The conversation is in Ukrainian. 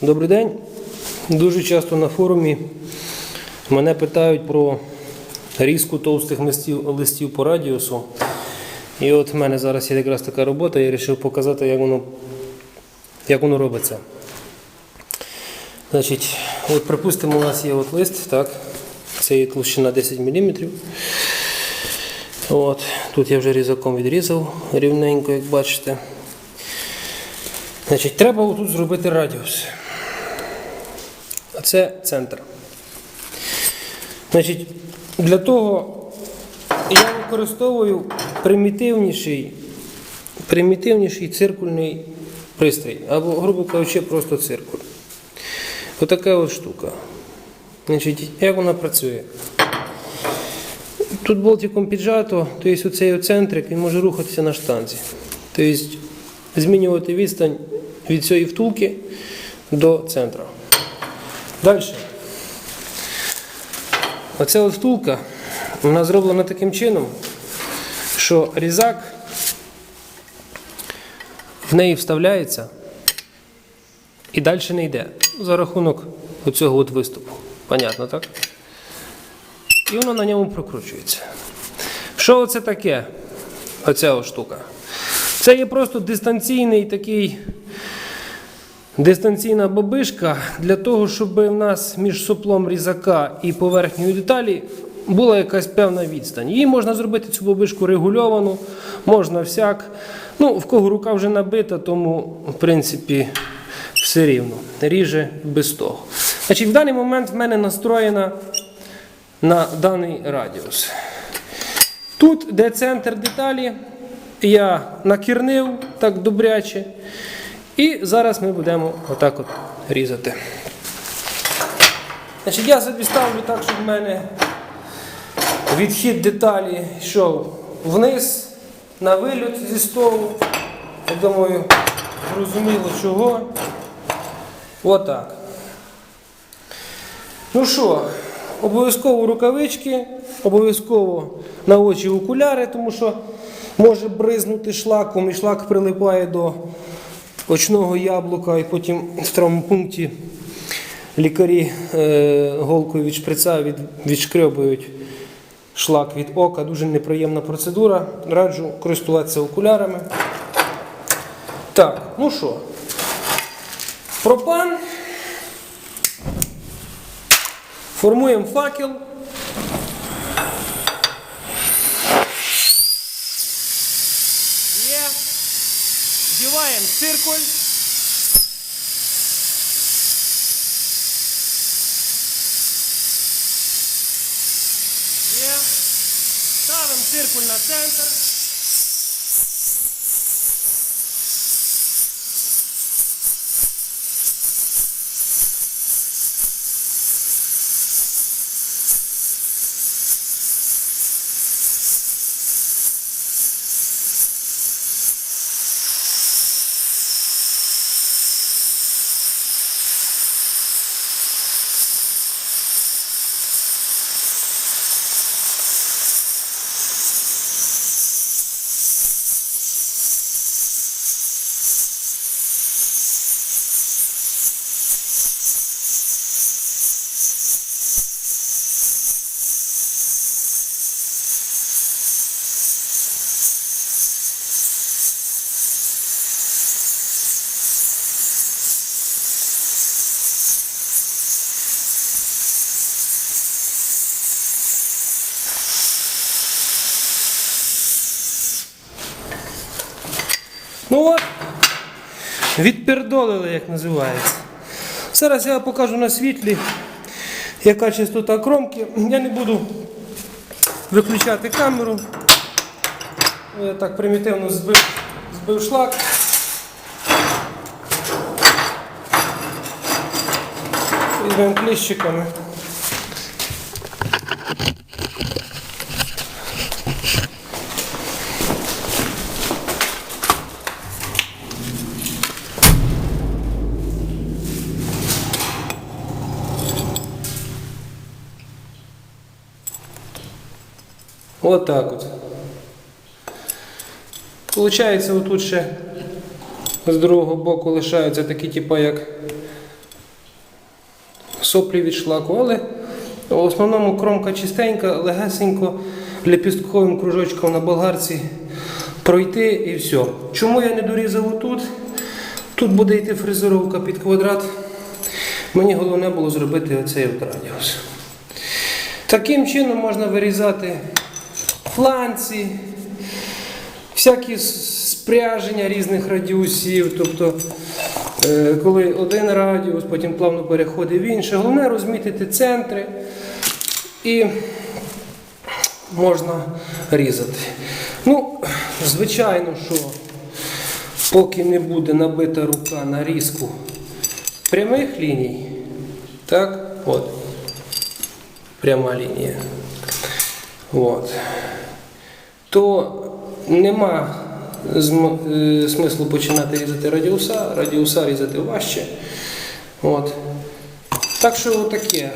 Добрий день. Дуже часто на форумі мене питають про різку товстих листів, листів по радіусу. І от в мене зараз є якраз така робота, я вирішив показати, як воно, як воно робиться. Значить, от припустимо, у нас є от лист, так? Це є толщина 10 мм. От, тут я вже різаком відрізав рівненько, як бачите. Значить, треба тут зробити радіус. А це центр. Значить, для того я використовую примітивніший, примітивніший циркульний пристрій, або, грубо кажучи, просто циркуль. Отака от штука. Значить, як вона працює? Тут болтиком піджато, тобто оцей центрик він може рухатися на штанзі. Тобто змінювати відстань від цієї втулки до центру. Далі. Оця от втулка вона зроблена таким чином, що різак в неї вставляється і далі не йде. За рахунок оцього от виступу. Понятно, так? І воно на ньому прокручується. Що це таке? Оця штука. Це є просто дистанційний такий дистанційна бобишка для того, щоб в нас між соплом різака і поверхнею деталі була якась певна відстань. Її можна зробити цю бобишку регульовану, можна всяк. Ну, в кого рука вже набита, тому в принципі все рівно. Ріже без того. Значить, в даний момент в мене настроєна на даний радіус. Тут, де центр деталі, я накірнив так добряче. І зараз ми будемо отак от різати. Значить, Я собі ставлю так, щоб в мене відхід деталі йшов вниз, на вильот зі столу. Я думаю, зрозуміло чого. Отак. Ну що, обов'язково рукавички, обов'язково на очі окуляри, тому що може бризнути шлаком і шлак прилипає до очного яблука, і потім в травмпункті лікарі е, голкою від шприца від, відшкребують шлак від ока. Дуже неприємна процедура. Раджу користуватися окулярами. Так, ну що, пропан. Формуємо факел. Є. Вдіваємо циркуль. Є. Ставимо циркуль на центр. Ну от, відпердолили, як називається. Зараз я покажу на світлі, яка частота кромки. Я не буду виключати камеру. Я так примітивно збив, збив шлак. Візьмемо кліщиками. От так от. Получається, отут ще з другого боку лишаються такі, типу, як соплі від шлаку, але в основному кромка чистенька, легесенько, лепістковим кружочком на болгарці пройти і все. Чому я не дорізав отут? Тут буде йти фрезеровка під квадрат. Мені головне було зробити оцей от радіус. Таким чином можна вирізати фланці, всякі спряження різних радіусів. Тобто, е, коли один радіус, потім плавно переходить в інший. Головне розмітити центри і можна різати. Ну, звичайно, що поки не буде набита рука на різку прямих ліній, так, от, пряма лінія. От. То нема е, смислу починати різати радіуса, радіуса різати важче. От. Так що таке.